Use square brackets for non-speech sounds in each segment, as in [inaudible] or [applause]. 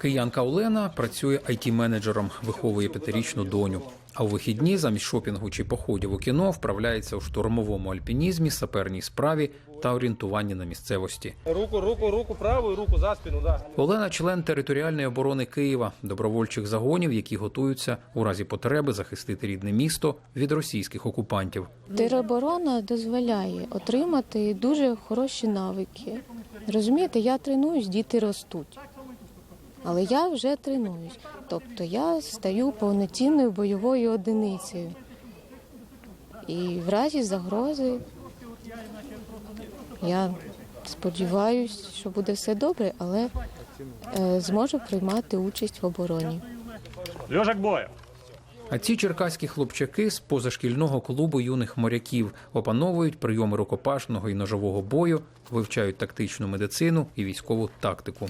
Киянка Олена працює IT-менеджером, виховує п'ятирічну доню. А у вихідні замість шопінгу чи походів у кіно вправляється у штурмовому альпінізмі, саперній справі та орієнтуванні на місцевості. Руку, руку, руку правую, руку за спину, да. Олена член територіальної оборони Києва, добровольчих загонів, які готуються у разі потреби захистити рідне місто від російських окупантів. Тероборона дозволяє отримати дуже хороші навики. Розумієте, я тренуюсь, діти ростуть. Але я вже тренуюсь. Тобто я стаю повноцінною бойовою одиницею. І в разі загрози я сподіваюся, що буде все добре, але е, зможу приймати участь в обороні. Льожа бою! А ці черкаські хлопчаки з позашкільного клубу юних моряків опановують прийоми рукопашного і ножового бою, вивчають тактичну медицину і військову тактику.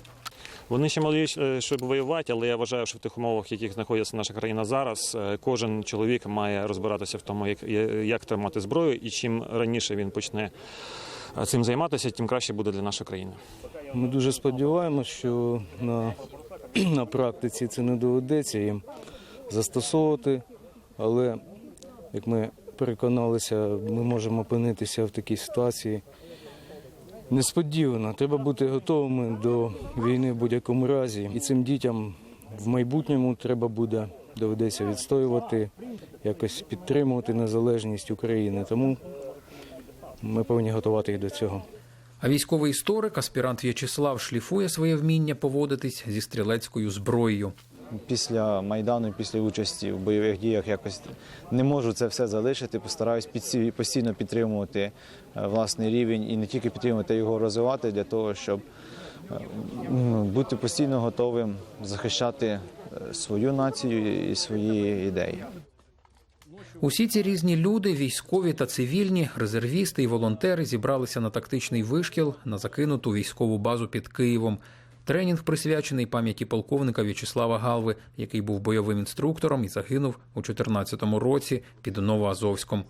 Вони ще малі, е, щоб воювати, але я вважаю, що в тих умовах, в яких знаходиться наша країна зараз, е, кожен чоловік має розбиратися в тому, як, як тримати зброю, і чим раніше він почне е, цим займатися, тим краще буде для нашої країни. Ми дуже сподіваємося, що на, [clears throat] на практиці це не доведеться їм застосовувати, але як ми переконалися, ми можемо опинитися в такій ситуації несподівано. Треба бути готовими до війни в будь-якому разі. І цим дітям в майбутньому треба буде доведеться відстоювати, якось підтримувати незалежність України. Тому ми повинні готувати їх до цього. А військовий історик, аспірант В'ячеслав шліфує своє вміння поводитись зі стрілецькою зброєю. Після майдану, після участі в бойових діях, якось не можу це все залишити. Постараюсь підсі- постійно підтримувати е, власний рівень і не тільки підтримувати, а його розвивати для того, щоб е, бути постійно готовим захищати е, свою націю і свої ідеї. Усі ці різні люди, військові та цивільні, резервісти і волонтери зібралися на тактичний вишкіл на закинуту військову базу під Києвом. Тренінг присвячений пам'яті полковника В'ячеслава Галви, який був бойовим інструктором і загинув у 2014 році під Новоазовськом.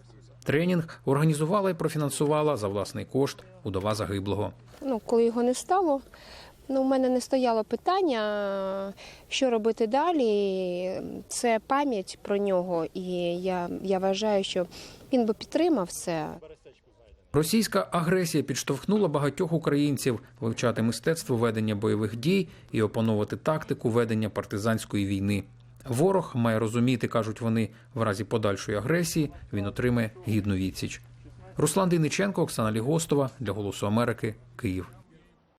Тренінг організувала і профінансувала за власний кошт удова загиблого. ну, коли його не стало, ну, в мене не стояло питання, що робити далі. Це пам'ять про нього, і я, я вважаю, що він би підтримав це. Російська агресія підштовхнула багатьох українців вивчати мистецтво ведення бойових дій і опановувати тактику ведення партизанської війни. Ворог має розуміти, кажуть вони, в разі подальшої агресії він отримає гідну відсіч. Руслан Дейниченко, Оксана Лігостова для Голосу Америки, Київ.